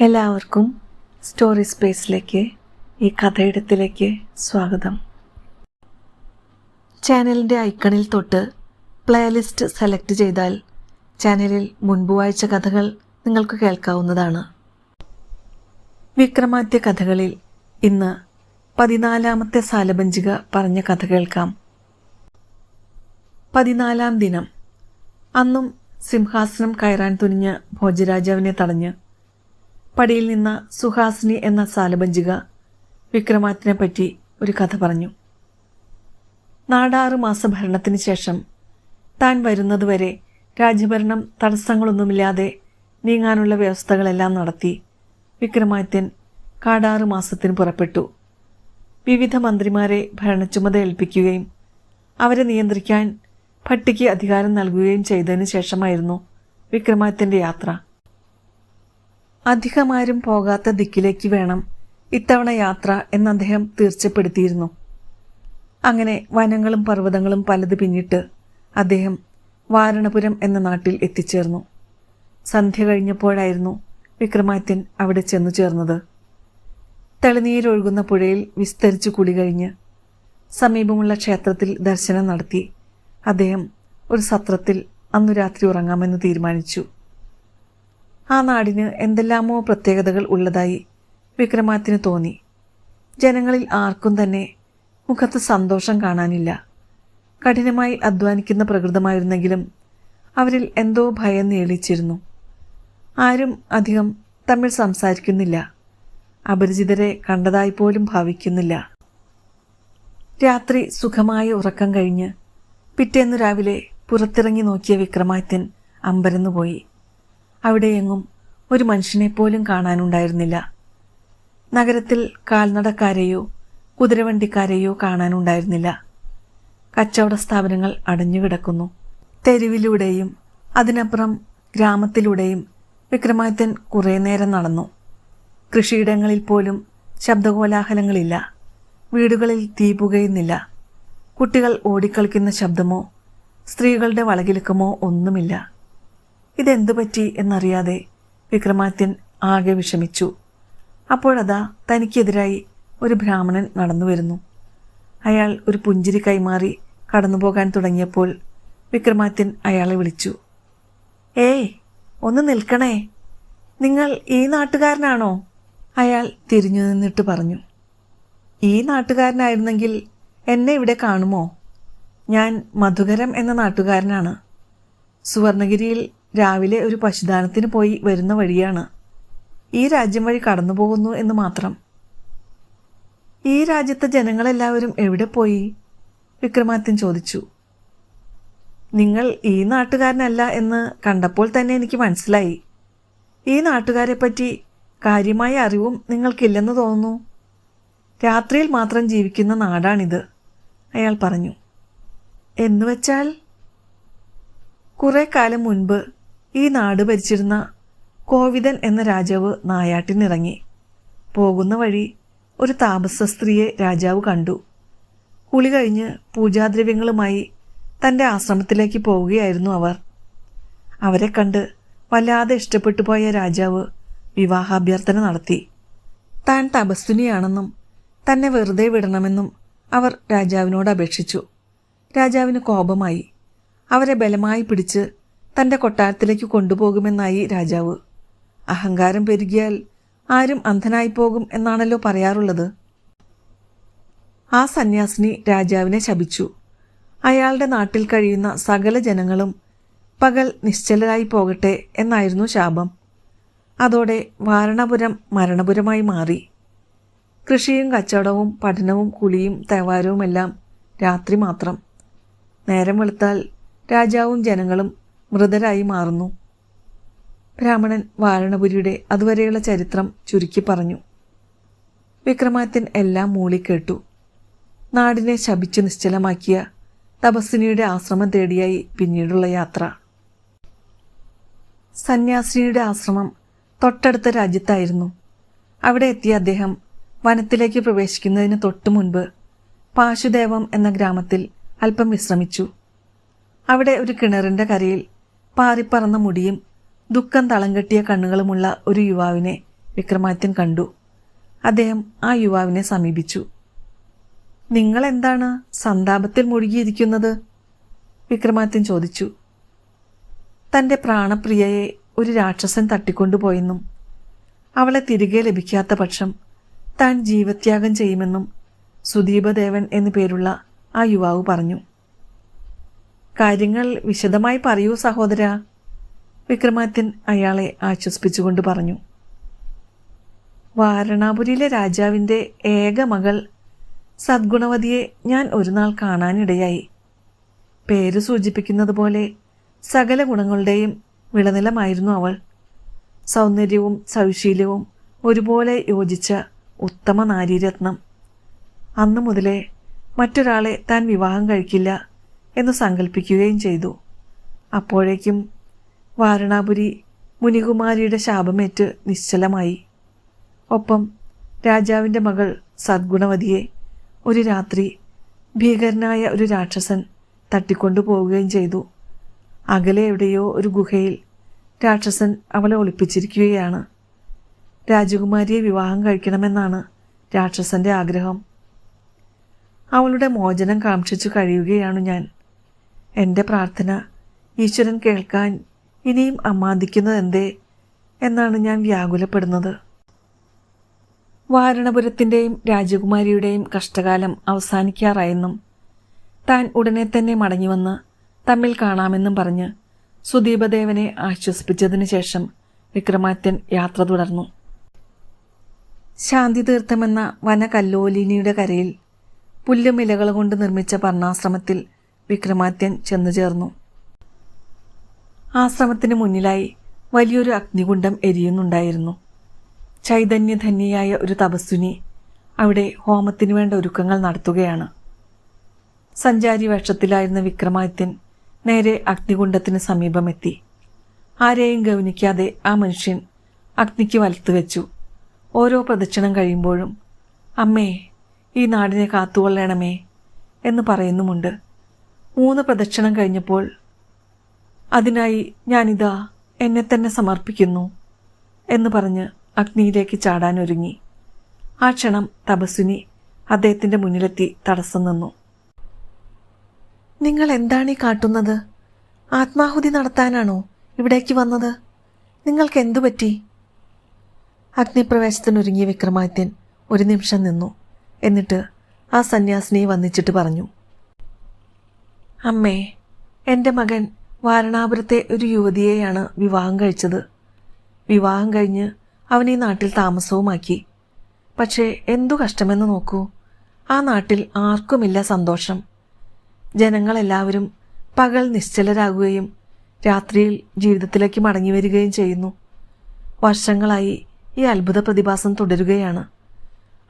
എല്ലാവർക്കും സ്റ്റോറി സ്പേസിലേക്ക് ഈ കഥയിടത്തിലേക്ക് സ്വാഗതം. ചാനലിന്റെ ഐക്കണിൽ തൊട്ട് പ്ലേലിസ്റ്റ് സെലക്ട് ചെയ്താൽ ചാനലിൽ മുൻപ് വായിച്ച കഥകൾ നിങ്ങൾക്ക് കേൾക്കാവുന്നതാണ്. വിക്രമാദ്യ കഥകളിൽ ഇന്ന് പതിനാലാമത്തെ സാലഭഞ്ചിക പറഞ്ഞ കഥ കേൾക്കാം. പതിനാലാം ദിനം. അന്നും സിംഹാസനം കയറാൻ തുനിഞ്ഞ ഭോജരാജാവിനെ തടഞ്ഞ് പടിയിൽ നിന്ന സുഹാസിനി എന്ന സാലഭഞ്ചിക വിക്രമാദിത്യനെ പറ്റി ഒരു കഥ പറഞ്ഞു. നാടാറ് മാസ ഭരണത്തിന് ശേഷം താൻ വരുന്നതുവരെ രാജ്യഭരണം തടസ്സങ്ങളൊന്നുമില്ലാതെ നീങ്ങാനുള്ള വ്യവസ്ഥകളെല്ലാം നടത്തി വിക്രമാദിത്യൻ കാടാറു മാസത്തിന് പുറപ്പെട്ടു. വിവിധ മന്ത്രിമാരെ ഭരണച്ചുമത ഏൽപ്പിക്കുകയും അവരെ നിയന്ത്രിക്കാൻ ഭട്ടിക്ക് അധികാരം നൽകുകയും ചെയ്തതിനു ശേഷമായിരുന്നു വിക്രമാദിത്യന്റെ യാത്ര. അധികമാരും പോകാത്ത ദിക്കിലേക്ക് വേണം ഇത്തവണ യാത്ര എന്ന് അദ്ദേഹം തീർച്ചപ്പെടുത്തിയിരുന്നു. അങ്ങനെ വനങ്ങളും പർവതങ്ങളും പലത് പിന്നിട്ട് അദ്ദേഹം വാരണപുരം എന്ന നാട്ടിൽ എത്തിച്ചേർന്നു. സന്ധ്യ കഴിഞ്ഞപ്പോഴായിരുന്നു വിക്രമാദിത്യൻ അവിടെ ചെന്നു ചേർന്നത്. തെളിനീരൊഴുകുന്ന പുഴയിൽ വിസ്തരിച്ചു കുളി കഴിഞ്ഞ് സമീപമുള്ള ക്ഷേത്രത്തിൽ ദർശനം നടത്തി അദ്ദേഹം ഒരു സത്രത്തിൽ അന്നു രാത്രി ഉറങ്ങാമെന്ന് തീരുമാനിച്ചു. ആ നാടിന് എന്തെല്ലാമോ പ്രത്യേകതകൾ ഉള്ളതായി വിക്രമാത്തിന് തോന്നി. ജനങ്ങളിൽ ആർക്കും തന്നെ മുഖത്ത് സന്തോഷം കാണാനില്ല. കഠിനമായി അധ്വാനിക്കുന്ന പ്രകൃതമായിരുന്നെങ്കിലും അവരിൽ എന്തോ ഭയം നീളിച്ചിരുന്നു ആരും അധികം തമ്മിൽ സംസാരിക്കുന്നില്ല. അപരിചിതരെ കണ്ടതായി പോലും ഭാവിക്കുന്നില്ല. രാത്രി സുഖമായ ഉറക്കം കഴിഞ്ഞ് പിറ്റേന്ന് രാവിലെ പുറത്തിറങ്ങി നോക്കിയ വിക്രമാദിത്യൻ അമ്പരന്നുപോയി. അവിടെയെങ്ങും ഒരു മനുഷ്യനെ പോലും കാണാനുണ്ടായിരുന്നില്ല. നഗരത്തിൽ കാൽനടക്കാരെയോ കുതിരവണ്ടിക്കാരെയോ കാണാനുണ്ടായിരുന്നില്ല. കച്ചവട സ്ഥാപനങ്ങൾ അടഞ്ഞുകിടക്കുന്നു. തെരുവിലൂടെയും അതിനപ്പുറം ഗ്രാമത്തിലൂടെയും വിക്രമാദിത്യൻ കുറേ നേരം നടന്നു. കൃഷിയിടങ്ങളിൽ പോലും ശബ്ദകോലാഹലങ്ങളില്ല. വീടുകളിൽ തീ പുകയുന്നില്ല. കുട്ടികൾ ഓടിക്കളിക്കുന്ന ശബ്ദമോ സ്ത്രീകളുടെ വളകിലുക്കമോ ഒന്നുമില്ല. ഇതെന്തു പറ്റി എന്നറിയാതെ വിക്രമാദിത്യൻ ആകെ വിഷമിച്ചു. അപ്പോഴതാ തനിക്കെതിരായി ഒരു ബ്രാഹ്മണൻ നടന്നു വരുന്നു. അയാൾ ഒരു പുഞ്ചിരി കൈമാറി കടന്നുപോകാൻ തുടങ്ങിയപ്പോൾ വിക്രമാദിത്യൻ അയാളെ വിളിച്ചു. ഏയ് ഒന്ന് നിൽക്കണേ. നിങ്ങൾ ഈ നാട്ടുകാരനാണോ? അയാൾ തിരിഞ്ഞു നിന്നിട്ട് പറഞ്ഞു. ഈ നാട്ടുകാരനായിരുന്നെങ്കിൽ എന്നെ ഇവിടെ കാണുമോ? ഞാൻ മധുകരം എന്ന നാട്ടുകാരനാണ്. സുവർണഗിരിയിൽ രാവിലെ ഒരു പശുദാനത്തിന് പോയി വരുന്ന വഴിയാണ്. ഈ രാജ്യം വഴി കടന്നു പോകുന്നു എന്ന് മാത്രം. ഈ രാജ്യത്തെ ജനങ്ങളെല്ലാവരും എവിടെ പോയി? വിക്രമാദിത്യൻ ചോദിച്ചു. നിങ്ങൾ ഈ നാട്ടുകാരനല്ല എന്ന് കണ്ടപ്പോൾ തന്നെ എനിക്ക് മനസ്സിലായി. ഈ നാട്ടുകാരെ പറ്റി കാര്യമായ അറിവും നിങ്ങൾക്കില്ലെന്ന് തോന്നുന്നു. രാത്രിയിൽ മാത്രം ജീവിക്കുന്ന നാടാണിത് അയാൾ പറഞ്ഞു. എന്നുവെച്ചാൽ കുറേ കാലം മുൻപ് ഈ നാട് ഭരിച്ചിരുന്ന കോവിദൻ എന്ന രാജാവ് നായാട്ടിനിറങ്ങി. പോകുന്ന വഴി ഒരു താമസ സ്ത്രീയെ രാജാവ് കണ്ടു. കുളി കഴിഞ്ഞ് പൂജാദ്രവ്യങ്ങളുമായി തന്റെ ആശ്രമത്തിലേക്ക് പോവുകയായിരുന്നു അവർ. അവരെ കണ്ട് വല്ലാതെ ഇഷ്ടപ്പെട്ടു പോയ രാജാവ് വിവാഹാഭ്യർത്ഥന നടത്തി. താൻ തപസ്വിനിയാണെന്നും തന്നെ വെറുതെ വിടണമെന്നും അവർ രാജാവിനോട് അപേക്ഷിച്ചു. രാജാവിന് കോപമായി. അവരെ ബലമായി പിടിച്ച് തന്റെ കൊട്ടാരത്തിലേക്ക് കൊണ്ടുപോകുമെന്നായി രാജാവ്. അഹങ്കാരം പെരുകിയാൽ ആരും അന്ധനായിപ്പോകും എന്നാണല്ലോ പറയാറുള്ളത്. ആ സന്യാസിനി രാജാവിനെ ശപിച്ചു. അയാളുടെ നാട്ടിൽ കഴിയുന്ന സകല ജനങ്ങളും പകൽ നിശ്ചലരായി പോകട്ടെ എന്നായിരുന്നു ശാപം. അതോടെ വാരണപുരം മരണപുരമായി മാറി. കൃഷിയും കച്ചവടവും പഠനവും കുളിയും തേവാരവുമെല്ലാം രാത്രി മാത്രം. നേരം വെളുത്താൽ രാജാവും ജനങ്ങളും മൃതരായി മാറുന്നു. ബ്രാഹ്മണൻ വാരണപുരിയുടെ അതുവരെയുള്ള ചരിത്രം ചുരുക്കി പറഞ്ഞു. വിക്രമാദിത്യൻ എല്ലാം മൂളിക്കേട്ടു. നാടിനെ ശപിച്ചു നിശ്ചലമാക്കിയ തപസ്വിനിയുടെ ആശ്രമം തേടിയായി പിന്നീടുള്ള യാത്ര. സന്യാസിനിയുടെ ആശ്രമം തൊട്ടടുത്ത രാജ്യത്തായിരുന്നു. അവിടെ എത്തിയ അദ്ദേഹം വനത്തിലേക്ക് പ്രവേശിക്കുന്നതിന് തൊട്ടു മുൻപ് പാശുദേവം എന്ന ഗ്രാമത്തിൽ അല്പം വിശ്രമിച്ചു. അവിടെ ഒരു കിണറിന്റെ കരയിൽ പാറിപ്പറന്ന മുടിയും ദുഃഖം തളം കെട്ടിയ കണ്ണുകളുമുള്ള ഒരു യുവാവിനെ വിക്രമാദിത്യൻ കണ്ടു. അദ്ദേഹം ആ യുവാവിനെ സമീപിച്ചു. നിങ്ങൾ എന്താണ് സന്താപത്തിൽ മുഴുകിയിരിക്കുന്നത്? വിക്രമാദിത്യൻ ചോദിച്ചു. തന്റെ പ്രാണപ്രിയയെ ഒരു രാക്ഷസൻ തട്ടിക്കൊണ്ടുപോയെന്നും അവളെ തിരികെ ലഭിക്കാത്ത പക്ഷം താൻ ജീവത്യാഗം ചെയ്യുമെന്നും സുദീപദേവൻ എന്നു പേരുള്ള ആ യുവാവ് പറഞ്ഞു. കാര്യങ്ങൾ വിശദമായി പറയൂ സഹോദര. വിക്രമാദിത്യൻ അയാളെ ആശ്വസിപ്പിച്ചുകൊണ്ട് പറഞ്ഞു. വാരണാപുരിയിലെ രാജാവിന്റെ ഏക മകൾ സദ്ഗുണവതിയെ ഞാൻ ഒരു നാൾ കാണാനിടയായി. പേര് സൂചിപ്പിക്കുന്നത് പോലെ സകല ഗുണങ്ങളുടെയും വിളനിലമായിരുന്നു അവൾ. സൗന്ദര്യവും സൗശീല്യവും ഒരുപോലെ യോജിച്ച ഉത്തമ നാരീരത്നം. അന്നു മുതലേ മറ്റൊരാളെ താൻ വിവാഹം കഴിക്കില്ല. എന്ന് സങ്കല്പിക്കുകയും ചെയ്തു. അപ്പോഴേക്കും വാരണാപുരി മുനികുമാരിയുടെ ശാപമേറ്റ് നിശ്ചലമായി. ഒപ്പം രാജാവിന്റെ മകൾ സദ്ഗുണവതിയെ ഒരു രാത്രി ഭീകരനായ ഒരു രാക്ഷസൻ തട്ടിക്കൊണ്ടു പോവുകയും ചെയ്തു. അകലെ എവിടെയോ ഒരു ഗുഹയിൽ രാക്ഷസൻ അവളെ ഒളിപ്പിച്ചിരിക്കുകയാണ്. രാജകുമാരിയെ വിവാഹം കഴിക്കണമെന്നാണ് രാക്ഷസന്റെ ആഗ്രഹം. അവളുടെ മോചനം കാക്ഷിച്ചു കഴിയുകയാണ് ഞാൻ. എന്റെ പ്രാർത്ഥന ഈശ്വരൻ കേൾക്കാൻ ഇനിയും അമാന്തിക്കുന്നതെന്തേ എന്നാണ് ഞാൻ വ്യാകുലപ്പെടുന്നത്. വാരണപുരത്തിന്റെയും രാജകുമാരിയുടെയും കഷ്ടകാലം അവസാനിക്കാറായെന്നും താൻ ഉടനെ തന്നെ മടങ്ങിവന്ന് തമ്മിൽ കാണാമെന്നും പറഞ്ഞ് സുദീപദേവനെ ആശ്വസിപ്പിച്ചതിനു ശേഷം വിക്രമാത്യൻ യാത്ര തുടർന്നു. ശാന്തി തീർത്ഥമെന്ന വനകല്ലോലിനിയുടെ കരയിൽ പുല്ലുമിലകൾ കൊണ്ട് നിർമ്മിച്ച പർണാശ്രമത്തിൽ വിക്രമാദിത്യൻ ചെന്നു ചേർന്നു. ആശ്രമത്തിന് മുന്നിലായി വലിയൊരു അഗ്നികുണ്ഡം എരിയുന്നുണ്ടായിരുന്നു. ചൈതന്യധന്യയായ ഒരു തപസ്വിനി അവിടെ ഹോമത്തിനു വേണ്ട ഒരുക്കങ്ങൾ നടത്തുകയാണ്. സഞ്ചാരി വേഷത്തിലായിരുന്ന വിക്രമാദിത്യൻ നേരെ അഗ്നികുണ്ഡത്തിന് സമീപമെത്തി. ആരെയും ഗൗനിക്കാതെ ആ മനുഷ്യൻ അഗ്നിക്ക് വലത്തു വെച്ചു. ഓരോ പ്രദക്ഷിണം കഴിയുമ്പോഴും അമ്മേ ഈ നാടിനെ കാത്തുകൊള്ളണമേ എന്ന് പറയുന്നുമുണ്ട്. മൂന്ന് പ്രദക്ഷിണം കഴിഞ്ഞപ്പോൾ അതിനായി ഞാനിതാ എന്നെ തന്നെ സമർപ്പിക്കുന്നു എന്ന് പറഞ്ഞ് അഗ്നിയിലേക്ക് ചാടാൻ ഒരുങ്ങി ആ ക്ഷണം തപസ്വിനി അദ്ദേഹത്തിന്റെ മുന്നിലെത്തി തടസ്സം നിന്നു. നിങ്ങൾ എന്താണ് ഈ കാട്ടുന്നത്? ആത്മാഹുതി നടത്താനാണോ ഇവിടേക്ക് വന്നത്? നിങ്ങൾക്ക് എന്തു പറ്റി? അഗ്നിപ്രവേശത്തിനൊരുങ്ങിയ വിക്രമാദിത്യൻ ഒരു നിമിഷം നിന്നു. എന്നിട്ട് ആ സന്യാസിനിയെ വന്നിച്ചിട്ട് പറഞ്ഞു. അമ്മേ എന്റെ മകൻ വാരണാപുരത്തെ ഒരു യുവതിയെയാണ് വിവാഹം കഴിച്ചത്. വിവാഹം കഴിഞ്ഞ് അവൻ ഈ നാട്ടിൽ താമസവുമാക്കി. പക്ഷേ എന്തു കഷ്ടമെന്ന് നോക്കൂ. ആ നാട്ടിൽ ആർക്കുമില്ല സന്തോഷം. ജനങ്ങളെല്ലാവരും പകൽ നിശ്ചലരാകുകയും രാത്രിയിൽ ജീവിതത്തിലേക്ക് മടങ്ങി വരികയും ചെയ്യുന്നു. വർഷങ്ങളായി ഈ അത്ഭുത പ്രതിഭാസം തുടരുകയാണ്.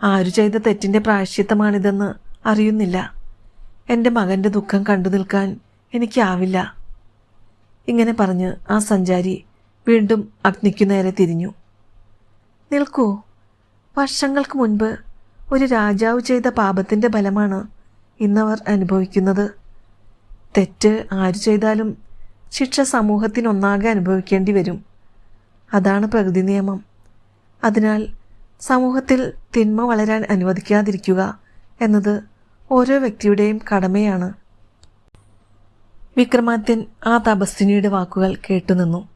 ആരു ചെയ്ത തെറ്റിന്റെ പ്രായശ്ചിത്തമാണിതെന്ന് അറിയുന്നില്ല. എന്റെ മകന്റെ ദുഃഖം കണ്ടു നിൽക്കാൻ എനിക്കാവില്ല. ഇങ്ങനെ പറഞ്ഞ് ആ സഞ്ചാരി വീണ്ടും അഗ്നിക്കു നേരെ തിരിഞ്ഞു. നിൽക്കൂ. വർഷങ്ങൾക്ക് മുൻപ് ഒരു രാജാവ് ചെയ്ത പാപത്തിന്റെ ഫലമാണ് ഇന്നവർ അനുഭവിക്കുന്നത്. തെറ്റ് ആര് ചെയ്താലും ശിക്ഷ സമൂഹത്തിനൊന്നാകെ അനുഭവിക്കേണ്ടി വരും. അതാണ് പ്രകൃതി നിയമം. അതിനാൽ സമൂഹത്തിൽ തിന്മ വളരാൻ അനുവദിക്കാതിരിക്കുക എന്നത് ഓരോ വ്യക്തിയുടെയും കടമയാണ്. വിക്രമാദിത്യൻ ആ തപസ്വിനിയുടെ വാക്കുകൾ കേട്ടുനിന്നു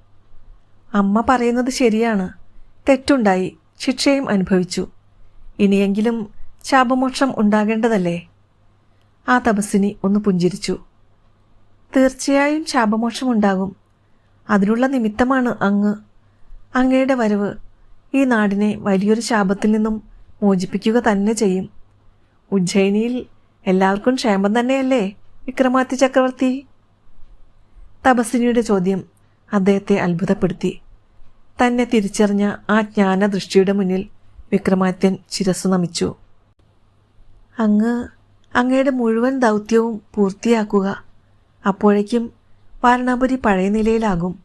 അമ്മ പറയുന്നത് ശരിയാണ്. തെറ്റുണ്ടായി ശിക്ഷയും അനുഭവിച്ചു. ഇനിയെങ്കിലും ശാപമോക്ഷം ഉണ്ടാകേണ്ടതല്ലേ? ആ തപസ്വിനി ഒന്ന് പുഞ്ചിരിച്ചു. തീർച്ചയായും ശാപമോക്ഷം ഉണ്ടാകും. അതിനുള്ള നിമിത്തമാണ് അങ്ങ്. അങ്ങയുടെ വരവ് ഈ നാടിനെ വലിയൊരു ശാപത്തിൽ നിന്നും മോചിപ്പിക്കുക തന്നെ ചെയ്യും. ഉജ്ജയിനിയിൽ എല്ലാവർക്കും ക്ഷേമം തന്നെയല്ലേ? വിക്രമാദിത്യ ചക്രവർത്തി. തപസ്വിനിയുടെ ചോദ്യം അദ്ദേഹത്തെ അത്ഭുതപ്പെടുത്തി. തന്നെ തിരിച്ചറിഞ്ഞ ആ ജ്ഞാനദൃഷ്ടിയുടെ മുന്നിൽ വിക്രമാദിത്യൻ ശിരസ് നമിച്ചു. അങ്ങ് അങ്ങയുടെ മുഴുവൻ ദൗത്യവും പൂർത്തിയാക്കുക അപ്പോഴേക്കും വാരണാപുരി പഴയ നിലയിലാകും.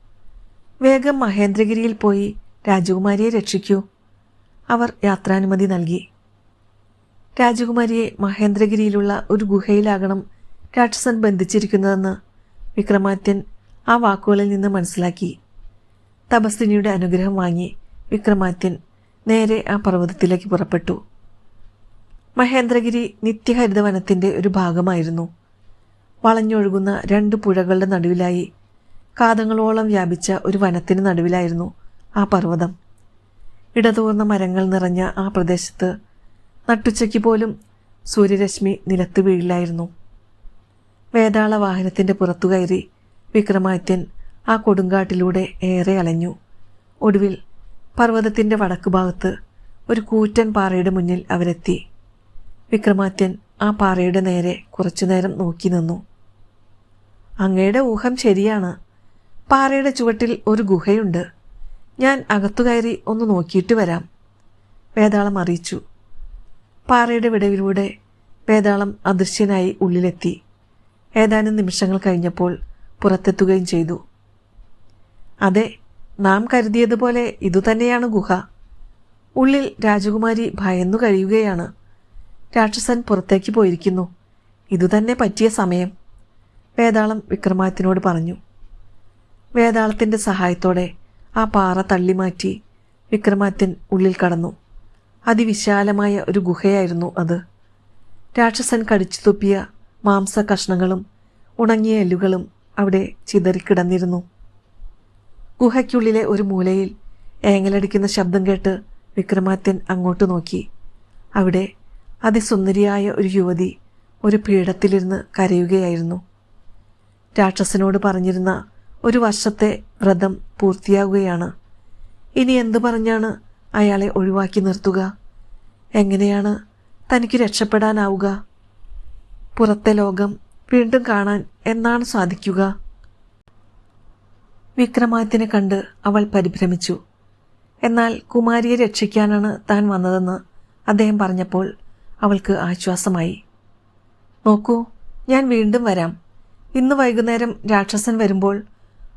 വേഗം മഹേന്ദ്രഗിരിയിൽ പോയി രാജകുമാരിയെ രക്ഷിക്കൂ. അവർ യാത്രാനുമതി നൽകി. രാജകുമാരിയെ മഹേന്ദ്രഗിരിയിലുള്ള ഒരു ഗുഹയിലാകണം രാക്ഷസൻ ബന്ധിച്ചിരിക്കുന്നതെന്ന് വിക്രമാദിത്യൻ ആ വാക്കുകളിൽ നിന്ന് മനസ്സിലാക്കി. തപസ്വിനിയുടെ അനുഗ്രഹം വാങ്ങി വിക്രമാദിത്യൻ നേരെ ആ പർവതത്തിലേക്ക് പുറപ്പെട്ടു. മഹേന്ദ്രഗിരി നിത്യഹരിതവനത്തിന്റെ ഒരു ഭാഗമായിരുന്നു. വളഞ്ഞൊഴുകുന്ന രണ്ട് പുഴകളുടെ നടുവിലായി കാതങ്ങളോളം വ്യാപിച്ച ഒരു വനത്തിന് നടുവിലായിരുന്നു ആ പർവതം. ഇടതൂർന്ന മരങ്ങൾ നിറഞ്ഞ ആ പ്രദേശത്ത് നട്ടുച്ചയ്ക്ക് പോലും സൂര്യരശ്മി നിലത്ത് വീഴില്ലായിരുന്നു. വേതാള വാഹനത്തിന്റെ പുറത്തു കയറി വിക്രമാദിത്യൻ ആ കൊടുങ്കാട്ടിലൂടെ ഏറെ അലഞ്ഞു. ഒടുവിൽ പർവതത്തിന്റെ വടക്ക് ഭാഗത്ത് ഒരു കൂറ്റൻ പാറയുടെ മുന്നിൽ അവരെത്തി. വിക്രമാദിത്യൻ ആ പാറയുടെ നേരെ കുറച്ചുനേരം നോക്കി നിന്നു. അങ്ങയുടെ ഊഹം ശരിയാണ്. പാറയുടെ ചുവട്ടിൽ ഒരു ഗുഹയുണ്ട്. ഞാൻ അകത്തു കയറി ഒന്ന് നോക്കിയിട്ട് വരാം. വേതാളം അറിയിച്ചു. പാറയുടെ വിടവിലൂടെ വേതാളം അദൃശ്യനായി ഉള്ളിലെത്തി. ഏതാനും നിമിഷങ്ങൾ കഴിഞ്ഞപ്പോൾ പുറത്തെത്തുകയും ചെയ്തു. അതെ നാം കരുതിയതുപോലെ ഇതുതന്നെയാണ് ഗുഹ. ഉള്ളിൽ രാജകുമാരി ഭയന്നു കഴിയുകയാണ്. രാക്ഷസൻ പുറത്തേക്ക് പോയിരിക്കുന്നു. ഇതുതന്നെ പറ്റിയ സമയം. വേതാളം വിക്രമാദിത്യനോട് പറഞ്ഞു. വേതാളത്തിന്റെ സഹായത്തോടെ ആ പാറ തള്ളിമാറ്റി വിക്രമാദിത്യൻ ഉള്ളിൽ കടന്നു. അതിവിശാലമായ ഒരു ഗുഹയായിരുന്നു അത്. രാക്ഷസൻ കടിച്ചു തുപ്പിയ മാംസ കഷ്ണങ്ങളും ഉണങ്ങിയ എല്ലുകളും അവിടെ ചിതറിക്കിടന്നിരുന്നു. ഗുഹയ്ക്കുള്ളിലെ ഒരു മൂലയിൽ ഏങ്ങലടിക്കുന്ന ശബ്ദം കേട്ട് വിക്രമാത്യൻ അങ്ങോട്ട് നോക്കി. അവിടെ അതിസുന്ദരിയായ ഒരു യുവതി ഒരു പീഠത്തിലിരുന്ന് കരയുകയായിരുന്നു. രാക്ഷസനോട് പറഞ്ഞിരുന്ന ഒരു വർഷത്തെ വ്രതം പൂർത്തിയാകുകയാണ് ഇനി എന്തു പറഞ്ഞാണ് അയാളെ ഒഴിവാക്കി നിർത്തുക. എങ്ങനെയാണ് തനിക്ക് രക്ഷപ്പെടാനാവുക? പുറത്തെ ലോകം വീണ്ടും കാണാൻ എന്നാണ് സാധിക്കുക? വിക്രമാദിത്യനെ കണ്ട് അവൾ പരിഭ്രമിച്ചു. എന്നാൽ കുമാരിയെ രക്ഷിക്കാനാണ് താൻ വന്നതെന്ന് അദ്ദേഹം പറഞ്ഞപ്പോൾ അവൾക്ക് ആശ്വാസമായി. നോക്കൂ ഞാൻ വീണ്ടും വരാം. ഇന്ന് വൈകുന്നേരം രാക്ഷസൻ വരുമ്പോൾ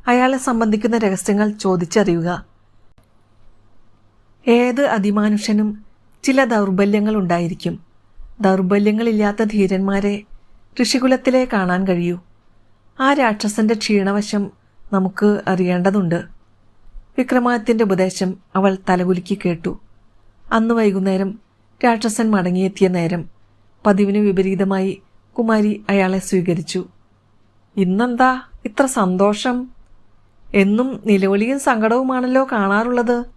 അയാളെ സംബന്ധിക്കുന്ന രഹസ്യങ്ങൾ ചോദിച്ചറിയുക. ഏത് അതിമാനുഷ്യനും ചില ദൗർബല്യങ്ങൾ ഉണ്ടായിരിക്കും ദൗർബല്യങ്ങളില്ലാത്ത ധീരന്മാരെ ഋഷികുലത്തിലെ കാണാൻ കഴിയൂ. ആ രാക്ഷസന്റെ ക്ഷീണവശം നമുക്ക് അറിയേണ്ടതുണ്ട്. വിക്രമാദിത്യന്റെ ഉപദേശം അവൾ തലകുലുക്കി കേട്ടു. അന്ന് വൈകുന്നേരം രാക്ഷസൻ മടങ്ങിയെത്തിയ നേരം പതിവിന് വിപരീതമായി കുമാരി അയാളെ സ്വീകരിച്ചു. ഇന്നെന്താ ഇത്ര സന്തോഷം? എന്നും നിലവിളിയും സങ്കടവുമാണല്ലോ കാണാറുള്ളത്.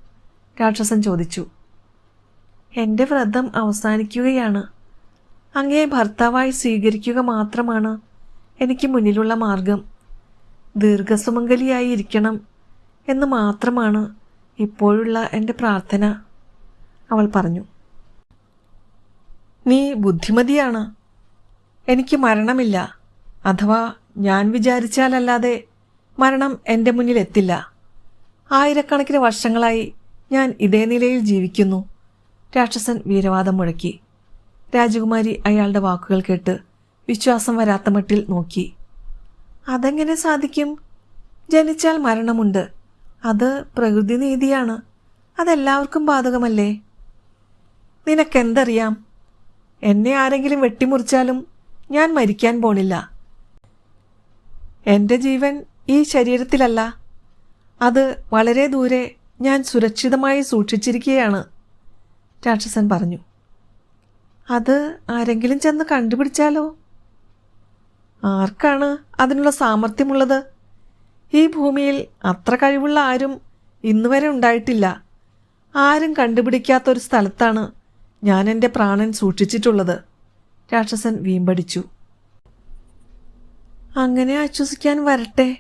രാക്ഷസൻ ചോദിച്ചു എന്റെ വ്രതം അവസാനിക്കുകയാണ്. അങ്ങയെ ഭർത്താവായി സ്വീകരിക്കുക മാത്രമാണ് എനിക്ക് മുന്നിലുള്ള മാർഗം. ദീർഘസുമംഗലിയായി ഇരിക്കണം എന്ന് മാത്രമാണ് ഇപ്പോഴുള്ള എന്റെ പ്രാർത്ഥന അവൾ പറഞ്ഞു. നീ ബുദ്ധിമതിയാണ്. എനിക്ക് മരണമില്ല. അഥവാ ഞാൻ വിചാരിച്ചാലല്ലാതെ മരണം എന്റെ മുന്നിൽ എത്തില്ല ആയിരക്കണക്കിന് വർഷങ്ങളായി ഞാൻ ഇതേ നിലയിൽ ജീവിക്കുന്നു. രാക്ഷസൻ വീരവാദം മുഴക്കി. രാജകുമാരി അയാളുടെ വാക്കുകൾ കേട്ട് വിശ്വാസം വരാത്ത മട്ടിൽ നോക്കി. അതെങ്ങനെ സാധിക്കും? ജനിച്ചാൽ മരണമുണ്ട്. അത് പ്രകൃതി നീതിയാണ്. അതെല്ലാവർക്കും ബാധകമല്ലേ? നിനക്കെന്തറിയാം? എന്നെ ആരെങ്കിലും വെട്ടിമുറിച്ചാലും ഞാൻ മരിക്കാൻ പോണില്ല. എന്റെ ജീവൻ ഈ ശരീരത്തിലല്ല. അത് വളരെ ദൂരെ ഞാൻ സുരക്ഷിതമായി സൂക്ഷിച്ചിരിക്കുകയാണ് രാക്ഷസൻ പറഞ്ഞു. അത് ആരെങ്കിലും ചെന്ന് കണ്ടുപിടിച്ചാലോ? ആർക്കാണ് അതിനുള്ള സാമർഥ്യമുള്ളത്? ഈ ഭൂമിയിൽ അത്ര കഴിവുള്ള ആരും ഇന്നുവരെ ഉണ്ടായിട്ടില്ല. ആരും കണ്ടുപിടിക്കാത്തൊരു സ്ഥലത്താണ് ഞാൻ എന്റെ പ്രാണൻ സൂക്ഷിച്ചിട്ടുള്ളത് രാക്ഷസൻ വീമ്പടിച്ചു. അങ്ങനെ ആശ്വസിക്കാൻ വരട്ടെ.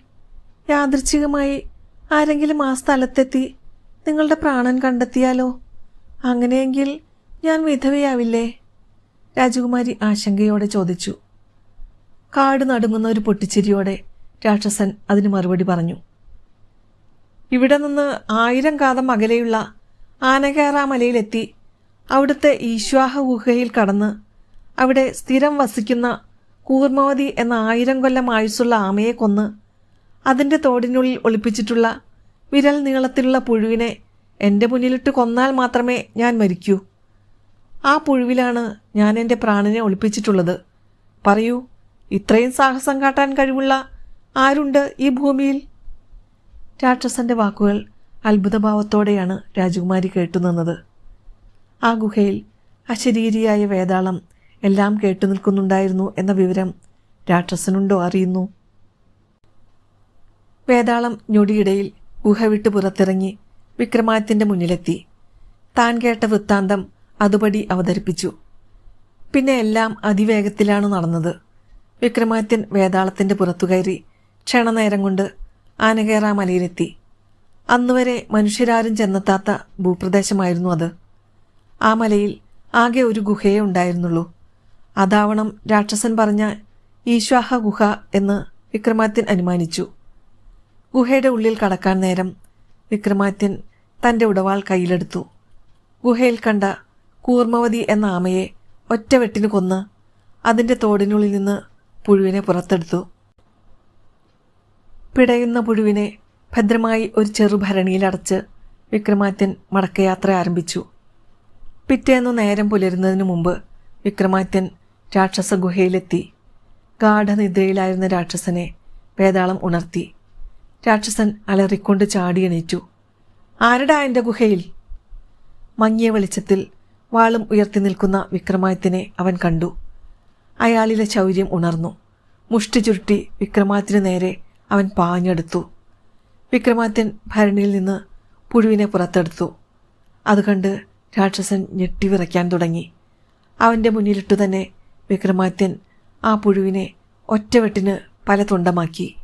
യാദൃച്ഛികമായി ആരെങ്കിലും ആ സ്ഥലത്തെത്തി നിങ്ങളുടെ പ്രാണൻ കണ്ടെത്തിയാലോ? അങ്ങനെയെങ്കിൽ ഞാൻ വിധവയാവില്ലേ? രാജകുമാരി ആശങ്കയോടെ ചോദിച്ചു. കാട് നടുങ്ങുന്ന ഒരു പൊട്ടിച്ചിരിയോടെ രാക്ഷസൻ അതിന് മറുപടി പറഞ്ഞു. ഇവിടെ നിന്ന് ആയിരം കാതം അകലെയുള്ള ആനകേറ മലയിലെത്തി അവിടുത്തെ ഈശ്വാഹ ഗുഹയിൽ കടന്ന് അവിടെ സ്ഥിരം വസിക്കുന്ന കൂർമവതി എന്ന ആയിരം കൊല്ലം ആയുസ്സുള്ള ആമയെ കൊന്ന് അതിന്റെ തോടിനുള്ളിൽ ഒളിപ്പിച്ചിട്ടുള്ള വിരൽ നീളത്തിലുള്ള പുഴുവിനെ എന്റെ മുന്നിലിട്ട് കൊന്നാൽ മാത്രമേ ഞാൻ മരിക്കൂ. ആ പുഴുവിലാണ് ഞാൻ എന്റെ പ്രാണനെ ഒളിപ്പിച്ചിട്ടുള്ളത്. പറയൂ ഇത്രയും സാഹസം കാട്ടാൻ കഴിവുള്ള ആരുണ്ട് ഈ ഭൂമിയിൽ? രാക്ഷസന്റെ വാക്കുകൾ അത്ഭുതഭാവത്തോടെയാണ് രാജകുമാരി കേട്ടുനിന്നത് ആ ഗുഹയിൽ അശരീരിയായ വേതാളം എല്ലാം കേട്ടു നിൽക്കുന്നുണ്ടായിരുന്നു എന്ന വിവരം രാക്ഷസനുണ്ടോ അറിയുന്നു? വേതാളം ഞൊടിയിടയിൽ ഗുഹ വിട്ട് പുറത്തിറങ്ങി വിക്രമാദിത്യന്റെ മുന്നിലെത്തി. താൻ കേട്ട വൃത്താന്തം അതുപടി അവതരിപ്പിച്ചു. പിന്നെ എല്ലാം അതിവേഗത്തിലാണ് നടന്നത്. വിക്രമാദിത്യൻ വേതാളത്തിന്റെ പുറത്തു കയറി ക്ഷണനേരം കൊണ്ട് ആനകേറ മലയിലെത്തി അന്നുവരെ മനുഷ്യരാരും ചെന്നെത്താത്ത ഭൂപ്രദേശമായിരുന്നു അത്. ആ മലയിൽ ആകെ ഒരു ഗുഹയേ ഉണ്ടായിരുന്നുള്ളൂ. അതാവണം രാക്ഷസൻ പറഞ്ഞ ഈശ്വാഹ ഗുഹ എന്ന് വിക്രമാദിത്യൻ അനുമാനിച്ചു. ഗുഹയുടെ ഉള്ളിൽ കടക്കാൻ നേരം വിക്രമാദിത്യൻ തന്റെ ഉടവാൾ കയ്യിലെടുത്തു. ഗുഹയിൽ കണ്ട കൂർമവതി എന്ന ആമയെ ഒറ്റവെട്ടിന് കൊന്ന് അതിന്റെ തോടിനുള്ളിൽ നിന്ന് പുഴുവിനെ പുറത്തെടുത്തു. പിടയുന്ന പുഴുവിനെ ഭദ്രമായി ഒരു ചെറുഭരണിയിലടച്ച് വിക്രമാദിത്യൻ മടക്കയാത്ര ആരംഭിച്ചു. പിറ്റേന്ന് നേരം പുലരുന്നതിന് മുമ്പ് വിക്രമാദിത്യൻ രാക്ഷസ ഗുഹയിലെത്തി ഗാഠനിദ്രയിലായിരുന്ന രാക്ഷസനെ വേതാളം ഉണർത്തി. രാക്ഷസൻ അലറിക്കൊണ്ട് ചാടിയണീറ്റു ആരടാ എന്റെ ഗുഹയിൽ? മങ്ങിയ വെളിച്ചത്തിൽ വാളും ഉയർത്തി നിൽക്കുന്ന വിക്രമാദിത്യനെ അവൻ കണ്ടു. അയാളിലെ ചൗര്യം ഉണർന്നു. മുഷ്ടി ചുരുട്ടി വിക്രമാത്തിനു നേരെ അവൻ പാഞ്ഞെടുത്തു. വിക്രമാദിത്യൻ ഭരണിയിൽ നിന്ന് പുഴുവിനെ പുറത്തെടുത്തു. അത് കണ്ട് രാക്ഷസൻ ഞെട്ടിവിറയ്ക്കാൻ തുടങ്ങി. അവന്റെ മുന്നിലിട്ടു തന്നെ വിക്രമാദിത്യൻ ആ പുഴുവിനെ ഒറ്റവെട്ടിന് പല തുണ്ടമാക്കി.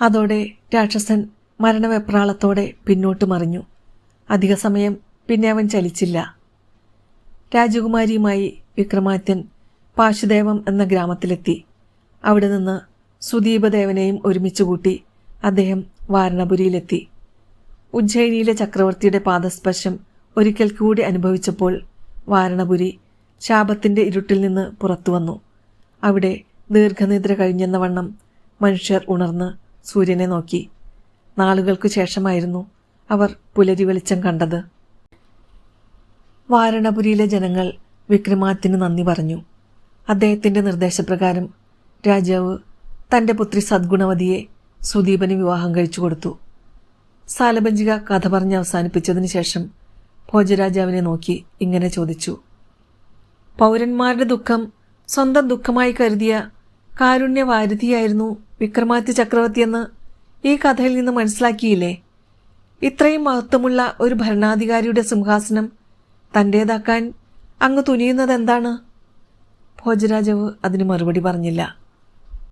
അതോടെ രാക്ഷസൻ മരണവെപ്രാളത്തോടെ പിന്നോട്ട് മറിഞ്ഞു. അധിക സമയം പിന്നെ അവൻ ചലിച്ചില്ല. രാജകുമാരിയുമായി വിക്രമാദിത്യൻ പാശുദേവം എന്ന ഗ്രാമത്തിലെത്തി. അവിടെ നിന്ന് സുദീപദേവനെയും ഒരുമിച്ച് കൂട്ടി അദ്ദേഹം വാരണപുരിയിലെത്തി. ഉജ്ജയിനിയിലെ ചക്രവർത്തിയുടെ പാദസ്പർശം ഒരിക്കൽ കൂടി അനുഭവിച്ചപ്പോൾ വാരണപുരി ശാപത്തിന്റെ ഇരുട്ടിൽ നിന്ന് പുറത്തു വന്നു അവിടെ ദീർഘനിദ്ര കഴിഞ്ഞെന്ന വണ്ണം മനുഷ്യർ ഉണർന്ന് സൂര്യനെ നോക്കി. നാളുകൾക്കു ശേഷമായിരുന്നു അവർ പുലരി വെളിച്ചം കണ്ടത്. വാരണപുരിയിലെ ജനങ്ങൾ വിക്രമാത്തിന് നന്ദി പറഞ്ഞു. അദ്ദേഹത്തിന്റെ നിർദ്ദേശപ്രകാരം രാജാവ് തന്റെ പുത്രി സദ്ഗുണവതിയെ സുദീപന് വിവാഹം കഴിച്ചു കൊടുത്തു. സാലബഞ്ചിക കഥ പറഞ്ഞ് അവസാനിപ്പിച്ചതിന് ശേഷം ഭോജരാജാവിനെ നോക്കി ഇങ്ങനെ ചോദിച്ചു. പൗരന്മാരുടെ ദുഃഖം സ്വന്തം ദുഃഖമായി കരുതിയ കാരുണ്യവാരിധിയായിരുന്നു വിക്രമാദിത്യ ചക്രവർത്തി എന്ന് ഈ കഥയിൽ നിന്ന് മനസ്സിലാക്കിയില്ലേ? ഇത്രയും മഹത്വമുള്ള ഒരു ഭരണാധികാരിയുടെ സിംഹാസനം തന്റേതാക്കാൻ അങ്ങ് തുനിയുന്നത് എന്താണ്? ഭോജരാജാവ് അതിന് മറുപടി പറഞ്ഞില്ല.